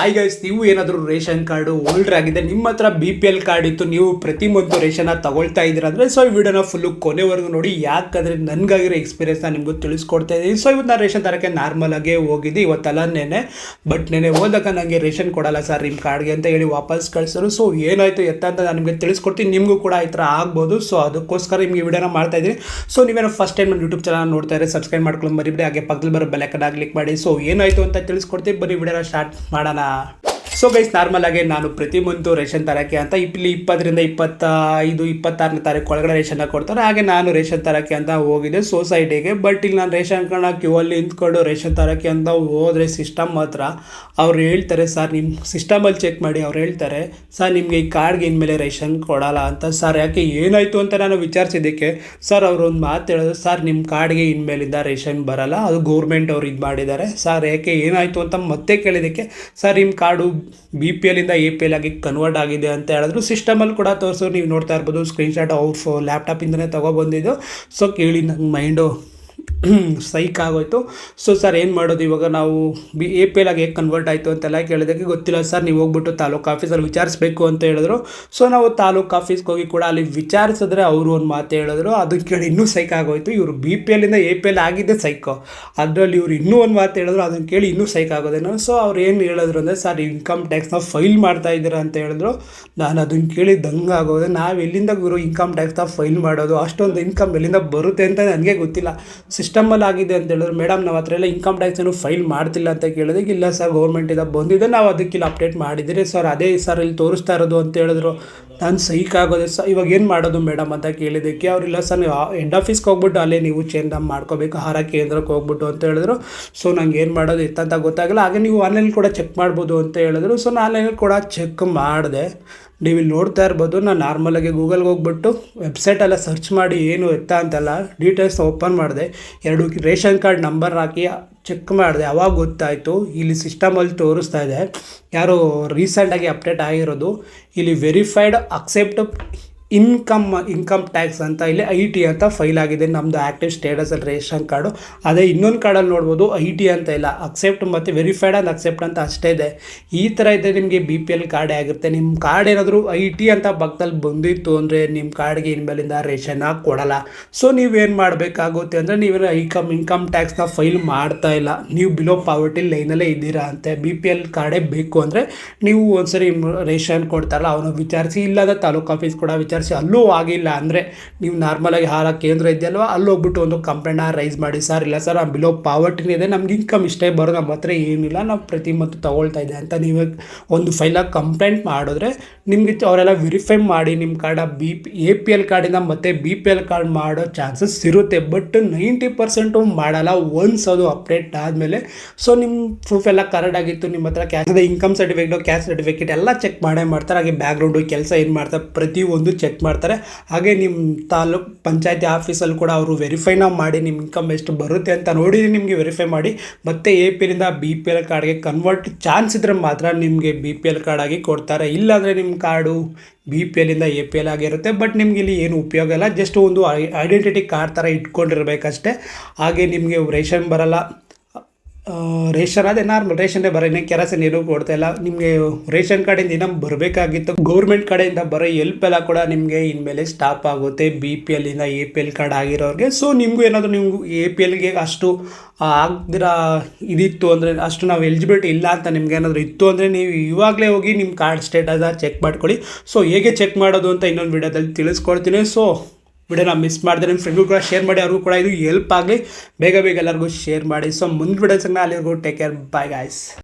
Hi guys ನೀವು ಏನಾದರೂ ration card older ಆಗಿದೆ ನಿಮ್ಮ ಹತ್ರ ಬಿ ಪಿ ಎಲ್ ಕಾರ್ಡ್ ಇತ್ತು, ನೀವು ಪ್ರತಿ ಮಂತು ರೇಷನ್ನ ತಗೊಳ್ತಾ ಇದ್ದೀರಾ ಅಂದರೆ ಸೊ ಈ ವಿಡಿಯೋನ ಫುಲ್ಲು ಕೊನೆವರೆಗೂ ನೋಡಿ, ಯಾಕಂದರೆ ನನಗಾಗಿರೋ ಎಕ್ಸ್ಪೀರಿಯನ್ಸ್ನ ನಿಮಗೂ ತಿಳಿಸ್ಕೊಡ್ತಾ ಇದ್ದೀನಿ. ಸೊ ಇವತ್ತು ನಾನು ರೇಷನ್ ತರೋಕ್ಕೆ ನಾರ್ಮಲ್ ಆಗೇ ಹೋಗಿದ್ದೆ, ಇವತ್ತಲ್ಲ ನೆನೆ ಬಟ್ ನೆನೆ ಹೋದಾಗ ನನಗೆ ರೇಷನ್ ಕೊಡಲ್ಲ ಸರ್ ನಿಮ್ಮ ಕಾರ್ಡ್ಗೆ ಅಂತ ಹೇಳಿ ವಾಪಸ್ ಕಳಿಸೋರು ಸೊ ಏನಾಯಿತು, ಎತ್ತ ಅಂತ ನಾನು ನಿಮಗೆ ತಿಳಿಸ್ಕೊಡ್ತೀನಿ, ನಿಮಗೂ ಕೂಡ ಈ ಥರ ಆಗ್ಬೋದು. ಸೊ ಅದಕ್ಕೋಸ್ಕರ ನಿಮಗೆ ವಿಡಿಯೋನ ಮಾಡ್ತಾ ಇದ್ದೀನಿ. ಸೊ ನೀವೇನೋ ಫಸ್ಟ್ ಟೈಮ್ ನನ್ನ ಯೂಟ್ಯೂಬ್ ಚಾನಲ್ ನೋಡ್ತಾ ಇದ್ದಾರೆ ಸಬ್ಸ್ಕ್ರೈಬ್ ಮಾಡ್ಕೊಂಡು ಮರಿಬಿಡಿ. ಹಾಗೆ ಪಕ್ಕದಲ್ಲಿ ಬರೋ ಬೆಲೆಕನ್ನ ಕ್ಲಿಕ್ ಮಾಡಿ. ಸೊ ಏನಾಯಿತು ಅಂತ ತಿಳಿಸ್ಕೊಡ್ತೀವಿ ಬರೀ ವಿಡಿಯೋನ ಸ್ಟಾರ್ಟ್ ಮಾಡೋಣ. ta ಸೊ ಗೈಸ್ ನಾರ್ಮಲ್ ಆಗಿ ನಾನು ಪ್ರತಿ ಮಂತು ರೇಷನ್ ತರಕ್ಕೆ ಅಂತ ಇಲ್ಲಿ ಇಪ್ಪತ್ತರಿಂದ ಇಪ್ಪತ್ತ ಐದು ಇಪ್ಪತ್ತಾರನೇ ತಾರೀಕು ಒಳಗಡೆ ರೇಷನ್ ಕೊಡ್ತಾರೆ. ಹಾಗೆ ನಾನು ರೇಷನ್ ತರಕ್ಕೆ ಅಂತ ಹೋಗಿದ್ದೆ ಸೊಸೈಟಿಗೆ ಬಟ್ ಇಲ್ಲಿ ನಾನು ರೇಷನ್ ಕಾರ್ಡ್ ಕ್ಯೂ ಅಲ್ಲಿ ನಿಂತ್ಕೊಂಡು ರೇಷನ್ ತರಕ್ಕೆ ಅಂತ ಹೋದ್ರೆ ಸಿಸ್ಟಮ್ ಮಾತ್ರ ಅವ್ರು ಹೇಳ್ತಾರೆ ಸರ್ ನಿಮ್ಮ ಸಿಸ್ಟಮಲ್ಲಿ ಚೆಕ್ ಮಾಡಿ ಅವ್ರು ಹೇಳ್ತಾರೆ ಸರ್ ನಿಮಗೆ ಈ ಕಾರ್ಡ್ಗೆ ಇನ್ಮೇಲೆ ರೇಷನ್ ಕೊಡಲ್ಲ ಅಂತ. ಸರ್ ಯಾಕೆ ಏನಾಯಿತು ಅಂತ ನಾನು ವಿಚಾರಿಸಿದ್ದಕ್ಕೆ ಸರ್ ಅವರು ಒಂದು ಮಾತು ಹೇಳಿದ್ರು ಸರ್ ನಿಮ್ಮ ಕಾರ್ಡ್ಗೆ ಇನ್ಮೇಲಿಂದ ರೇಷನ್ ಬರಲ್ಲ. ಅದು ಗೌರ್ಮೆಂಟ್ ಅವ್ರು ಇದು ಮಾಡಿದ್ದಾರೆ. ಸರ್ ಯಾಕೆ ಏನಾಯಿತು ಅಂತ ಮತ್ತೆ ಕೇಳಿದ್ದಕ್ಕೆ ಸರ್ ನಿಮ್ಮ ಕಾರ್ಡು ಬಿ ಪಿ ಎಲ್ಲಿಂದ ಎ ಪಿ ಎಲ್ ಆಗಿ ಕನ್ವರ್ಟ್ ಆಗಿದೆ ಅಂತ ಹೇಳಿದ್ರು. ಸಿಸ್ಟಮಲ್ಲಿ ಕೂಡ ತೋರಿಸೋ, ನೀವು ನೋಡ್ತಾ ಇರ್ಬೋದು ಸ್ಕ್ರೀನ್ಶಾಟ್ ಅವ್ರ ಫೋ ಲ್ಯಾಪ್ಟಾಪಿಂದನೇ ತೊಗೊಬಂದಿದ್ದು ಸೊ ಕೇಳಿ ನಂಗೆ ಮೈಂಡು ಸೈಕ್ ಆಗೋಯ್ತು. ಸೊ ಸರ್ ಏನು ಮಾಡೋದು? ಇವಾಗ ನಾವು ಬಿ ಎ ಪಿ ಎಲ್ ಆಗಿ ಹೇಗೆ ಕನ್ವರ್ಟ್ ಆಯಿತು ಅಂತೆಲ್ಲ ಕೇಳಿದಕ್ಕೆ ಗೊತ್ತಿಲ್ಲ. ಸರ್ ನೀವು ಹೋಗ್ಬಿಟ್ಟು ತಾಲೂಕು ಆಫೀಸಲ್ಲಿ ವಿಚಾರಿಸ್ಬೇಕು ಅಂತ ಹೇಳಿದ್ರು. ಸೊ ನಾವು ತಾಲೂಕು ಆಫೀಸ್ಗೆ ಹೋಗಿ ಕೂಡ ಅಲ್ಲಿ ವಿಚಾರಿಸಿದ್ರೆ ಅವರು ಒಂದು ಮಾತು ಹೇಳಿದ್ರು. ಅದು ಕೇಳಿ ಇನ್ನೂ ಸೈಕ್ ಆಗೋಯ್ತು. ಇವರು ಬಿ ಪಿ ಎಲ್ಲಿಂದ ಎ ಪಿ ಎಲ್ ಆಗಿದ್ದೆ ಸೈಕೋ. ಅದರಲ್ಲಿ ಇವರು ಇನ್ನೂ ಒಂದು ಮಾತು ಹೇಳಿದ್ರು. ಅದನ್ನು ಕೇಳಿ ಇನ್ನೂ ಸೈಕ್ ಆಗೋದೇನೋ ಸೊ ಅವ್ರು ಏನು ಹೇಳಿದ್ರು ಅಂದರೆ ಸರ್ ಇನ್ಕಮ್ ಟ್ಯಾಕ್ಸ್ನ ಫೈಲ್ ಮಾಡ್ತಾ ಇದ್ದೀರಾ ಅಂತ ಹೇಳಿದ್ರು. ನಾನು ಅದನ್ನು ಕೇಳಿ ದಂಗ ಆಗೋದೆ. ನಾವು ಎಲ್ಲಿಂದ ಗುರು ಇನ್ಕಮ್ ಟ್ಯಾಕ್ಸ್ನ ಫೈಲ್ ಮಾಡೋದು? ಅಷ್ಟೊಂದು ಇನ್ಕಮ್ ಎಲ್ಲಿಂದ ಬರುತ್ತೆ ಅಂತ ನನಗೆ ಗೊತ್ತಿಲ್ಲ. ಸಿಸ್ಟಮಲ್ಲಿ ಆಗಿದೆ ಅಂತ ಹೇಳಿದ್ರು, ಮೇಡಮ್, ನಾವು ಹತ್ರ ಎಲ್ಲ ಇನ್ಕಮ್ ಟ್ಯಾಕ್ಸ್ ಏನು ಫೈಲ್ ಮಾಡ್ತಿಲ್ಲ ಅಂತ ಕೇಳಿದಾಗ ಇಲ್ಲ ಸರ್ ಗೌರ್ಮೆಂಟಿಂದ ಬಂದಿದೆ, ನಾವು ಅದಕ್ಕಿಲ್ಲ ಅಪ್ಡೇಟ್ ಮಾಡಿದ್ದೀರಿ ಸರ್, ಅದೇ ಸರ್ ಇಲ್ಲಿ ತೋರಿಸ್ತಾ ಇರೋದು ಅಂತ ಹೇಳಿದ್ರು. ನಾನು ಸಹಿಕಾಗೋದೆ ಸರ್, ಇವಾಗ ಏನು ಮಾಡೋದು ಮೇಡಮ್ ಅಂತ ಕೇಳಿದ್ದಕ್ಕೆ ಅವರಿಲ್ಲ ಸರ್, ನೀವು ಎಂಡ್ ಆಫೀಸ್ಗೆ ಹೋಗ್ಬಿಟ್ಟು ಅಲ್ಲೇ ನೀವು ಚೇಂಜ್ ಮಾಡ್ಕೋಬೇಕು, ಆಹಾರ ಕೇಂದ್ರಕ್ಕೆ ಹೋಗ್ಬಿಟ್ಟು ಅಂತ ಹೇಳಿದ್ರು. ಸೊ ನಂಗೆ ಏನು ಮಾಡೋದು ಇತ್ತಂತ ಗೊತ್ತಾಗಲ್ಲ. ಹಾಗೆ ನೀವು ಆನ್ಲೈನ್ ಕೂಡ ಚೆಕ್ ಮಾಡ್ಬೋದು ಅಂತ ಹೇಳಿದ್ರು. ಸೊ ನಾನು ಆನ್ಲೈನಲ್ಲಿ ಕೂಡ ಚೆಕ್ ಮಾಡಿದೆ. ನೀವು ಇಲ್ಲಿ ನೋಡ್ತಾ ಇರ್ಬೋದು, ನಾನು ನಾರ್ಮಲಾಗಿ ಗೂಗಲ್ಗೆ ಹೋಗ್ಬಿಟ್ಟು ವೆಬ್ಸೈಟೆಲ್ಲ ಸರ್ಚ್ ಮಾಡಿ ಏನು ಎತ್ತ ಅಂತಲ್ಲ ಡೀಟೇಲ್ಸ್ ಓಪನ್ ಮಾಡಿದೆ. ಎರಡು ರೇಷನ್ ಕಾರ್ಡ್ ನಂಬರ್ ಹಾಕಿ ಚೆಕ್ ಮಾಡಿದೆ. ಅವಾಗ ಗೊತ್ತಾಯಿತು, ಇಲ್ಲಿ ಸಿಸ್ಟಮಲ್ಲಿ ತೋರಿಸ್ತಾ ಇದೆ. ಯಾರು ರೀಸೆಂಟಾಗಿ ಅಪ್ಡೇಟ್ ಆಗಿರೋದು. ಇಲ್ಲಿ verified accept income income tax ಅಂತ ಇಲ್ಲಿ ಐ ಟಿ ಅಂತ ಫೈಲ್ ಆಗಿದೆ. ನಮ್ಮದು ಆ್ಯಕ್ಟಿವ್ ಸ್ಟೇಟಸಲ್ಲಿ ರೇಷನ್ ಕಾರ್ಡು. ಅದೇ ಇನ್ನೊಂದು ಕಾರ್ಡಲ್ಲಿ ನೋಡ್ಬೋದು ಐ ಟಿ ಅಂತ ಇಲ್ಲ. ಅಕ್ಸೆಪ್ಟ್ ಮತ್ತು ವೆರಿಫೈಡ್ ಆ್ಯಂಡ್ ಅಕ್ಸೆಪ್ಟ್ ಅಂತ ಅಷ್ಟೇ ಇದೆ. ಈ ಥರ ಇದ್ದರೆ ನಿಮಗೆ ಬಿ ಪಿ ಎಲ್ ಕಾರ್ಡೇ ಆಗಿರುತ್ತೆ ನಿಮ್ಮ ಕಾರ್ಡ್ ಏನಾದರೂ ಐ ಟಿ ಅಂತ ಪಕ್ಕದಲ್ಲಿ ಬಂದಿತ್ತು ಅಂದರೆ ನಿಮ್ಮ ಕಾರ್ಡ್ಗೆ ಇನ್ಮೇಲಿಂದ ರೇಷನ್ ಕೊಡಲ್ಲ. ಸೊ ನೀವೇನು ಮಾಡಬೇಕಾಗುತ್ತೆ ಅಂದರೆ ನೀವೇನು ಐಕಮ್ ಇನ್ಕಮ್ ಟ್ಯಾಕ್ಸ್ನ ಫೈಲ್ ಮಾಡ್ತಾ ಇಲ್ಲ. ನೀವು ಬಿಲೋ ಪಾವರ್ಟಿ ಲೈನಲ್ಲೇ ಇದ್ದೀರಾ ಅಂತೆ. ಬಿ ಪಿ ಎಲ್ ಕಾರ್ಡೇ ಬೇಕು ಅಂದರೆ ನೀವು ಒಂದ್ಸರಿ ರೇಷನ್ ಕೊಡ್ತಾರಲ್ಲ, ಅವನು ವಿಚಾರಿಸಿ. ಇಲ್ಲದ ತಾಲೂಕು ಆಫೀಸ್ ಕೂಡ ವಿಚಾರಿಸಿ ಅಲ್ಲೂ ಆಗಿಲ್ಲ ಅಂದರೆ ನೀವು ನಾರ್ಮಲಾಗಿ ಹಾಲ ಕೇಂದ್ರ ಇದೆಯಲ್ವ? ಅಲ್ಲಿ ಹೋಗ್ಬಿಟ್ಟು ಒಂದು ಕಂಪ್ಲೇಂಟ್ನ ರೈಸ್ ಮಾಡಿ, ಸರ್, ಇಲ್ಲ ಸರ್ ಬಿಲೋ ಪಾವರ್ಟಿನೇ ಇದೆ, ನಮ್ಗೆ ಇನ್ಕಮ್ ಇಷ್ಟೇ ಬರೋ ನಮ್ಮ ಹತ್ರ ಏನಿಲ್ಲ, ನಾವು ಪ್ರತಿ ಮತ್ತು ತಗೊಳ್ತಾ ಇದೆ ಅಂತ ನೀವು ಒಂದು ಫೈಲಾಗಿ ಕಂಪ್ಲೇಂಟ್ ಮಾಡಿದ್ರೆ ನಿಮಗೆ ಅವರೆಲ್ಲ ವೆರಿಫೈ ಮಾಡಿ ನಿಮ್ಮ card B P A P L ಕಾರ್ಡಿಂದ ಮತ್ತೆ ಬಿ ಪಿ ಎಲ್ ಕಾರ್ಡ್ ಮಾಡೋ ಚಾನ್ಸಸ್ ಇರುತ್ತೆ. ಬಟ್ ನೈಂಟಿ ಪರ್ಸೆಂಟು ಮಾಡಲ್ಲ ಒನ್ಸ್ ಅದು ಅಪ್ಡೇಟ್ ಆದಮೇಲೆ. ಸೊ ನಿಮ್ಮ ಪ್ರೂಫ್ ಎಲ್ಲ ಕರೆಕ್ಟ್ ಆಗಿತ್ತು ನಿಮ್ಮ ಹತ್ರ cash income certificate cash certificate ಎಲ್ಲ ಚೆಕ್ ಮಾಡೇ ಮಾಡ್ತಾರೆ. ಹಾಗೆ ಬ್ಯಾಕ್ಗ್ರೌಂಡು ಕೆಲಸ ಏನು ಮಾಡ್ತಾರೆ, ಪ್ರತಿಯೊಂದು ಚೆಕ್ ಮಾಡ್ತಾರೆ. ಹಾಗೆ ನಿಮ್ಮ ತಾಲೂಕ್ ಪಂಚಾಯತಿ ಆಫೀಸಲ್ಲಿ ಕೂಡ ಅವರು ವೆರಿಫೈನ ಮಾಡಿ ನಿಮ್ಮ ಇನ್ಕಮ್ ಎಷ್ಟು ಬರುತ್ತೆ ಅಂತ ನೋಡಿ ನಿಮಗೆ ವೆರಿಫೈ ಮಾಡಿ. ಮತ್ತೆ ಎ ಪಿ ಎಲಿಂದ ಬಿ ಪಿ ಎಲ್ ಕಾರ್ಡ್ಗೆ ಕನ್ವರ್ಟ್ ಚಾನ್ಸ್ ಇದ್ದರೆ ಮಾತ್ರ ನಿಮಗೆ ಬಿ ಪಿ ಎಲ್ ಕಾರ್ಡ್ ಆಗಿ ಕೊಡ್ತಾರೆ. ಇಲ್ಲಾಂದರೆ ನಿಮ್ಮ ಕಾರ್ಡು ಬಿ ಪಿ ಎಲ್ಲಿಂದ ಎ ಪಿ ಎಲ್ ಆಗಿರುತ್ತೆ ಬಟ್ ನಿಮ್ಗೆ ಇಲ್ಲಿ ಏನು ಉಪಯೋಗ ಇಲ್ಲ. ಜಸ್ಟ್ ಒಂದು ಐಡೆಂಟಿಟಿ ಕಾರ್ಡ್ ಥರ ಇಟ್ಕೊಂಡಿರ್ಬೇಕಷ್ಟೇ. ಹಾಗೆ ನಿಮಗೆ ರೇಷನ್ ಬರಲ್ಲ. ರೇಷನ್, ಅದೇ ನಾರ್ಮಲ್ ರೇಷನ್ನೇ ಬರೋ ಇನ್ನೇ ನೀರು ಏನೂ ಕೊಡ್ತಾ ಇಲ್ಲ. ನಿಮಗೆ ರೇಷನ್ ಕಾರ್ಡಿಂದ ಇನ್ನೂ ಬರಬೇಕಾಗಿತ್ತು. ಗೌರ್ಮೆಂಟ್ ಕಡೆಯಿಂದ ಬರೋ ಎಲ್ಪ್ ಎಲ್ಲ ಕೂಡ ನಿಮಗೆ ಇನ್ಮೇಲೆ ಸ್ಟಾಪ್ ಆಗುತ್ತೆ. ಬಿ ಪಿ ಎಲ್ಲಿಂದ ಎ ಪಿ ಎಲ್ ಕಾರ್ಡ್ ಆಗಿರೋರಿಗೆ. ಸೊ ನಿಮಗೂ ಏನಾದರೂ ನಿಮ್ಗೆ ಎ ಪಿ ಎಲ್ಗೆ ಅಷ್ಟು ಆಗದಿರ ಇದಿತ್ತು ಅಂದರೆ ಅಷ್ಟು ನಾವು ಎಲಿಜಿಬಿಲಿಟಿ ಇಲ್ಲ ಅಂತ ನಿಮ್ಗೆ ಏನಾದರೂ ಇತ್ತು ಅಂದರೆ ನೀವು ಇವಾಗಲೇ ಹೋಗಿ ನಿಮ್ಮ ಕಾರ್ಡ್ ಸ್ಟೇಟಸ ಚೆಕ್ ಮಾಡ್ಕೊಳ್ಳಿ. ಸೊ ಹೇಗೆ ಚೆಕ್ ಮಾಡೋದು ಅಂತ ಇನ್ನೊಂದು ವಿಡಿಯೋದಲ್ಲಿ ತಿಳಿಸ್ಕೊಡ್ತೀನಿ. ಸೊ ವಿಡಿಯೋನ ಮಿಸ್ ಮಾಡಿದೆ ನಿಮ್ಮ ಫ್ರೆಂಡ್ಗೂ ಕೂಡ ಶೇರ್ ಮಾಡಿ, ಅವ್ರಿಗೂ ಕೂಡ ಇದು ಹೆಲ್ಪ್ ಆಗಲಿ. ಬೇಗ ಬೇಗ ಎಲ್ಲರಿಗೂ ಶೇರ್ ಮಾಡಿ. ಸೊ ಮುಂದೆ ವಿಡಿಯೋಸನ್ನ ಅಲ್ಲಿವರೆಗೂ ಟೇಕ್ ಕೇರ್ ಬಾಯ್ ಗಾಯ್ಸ್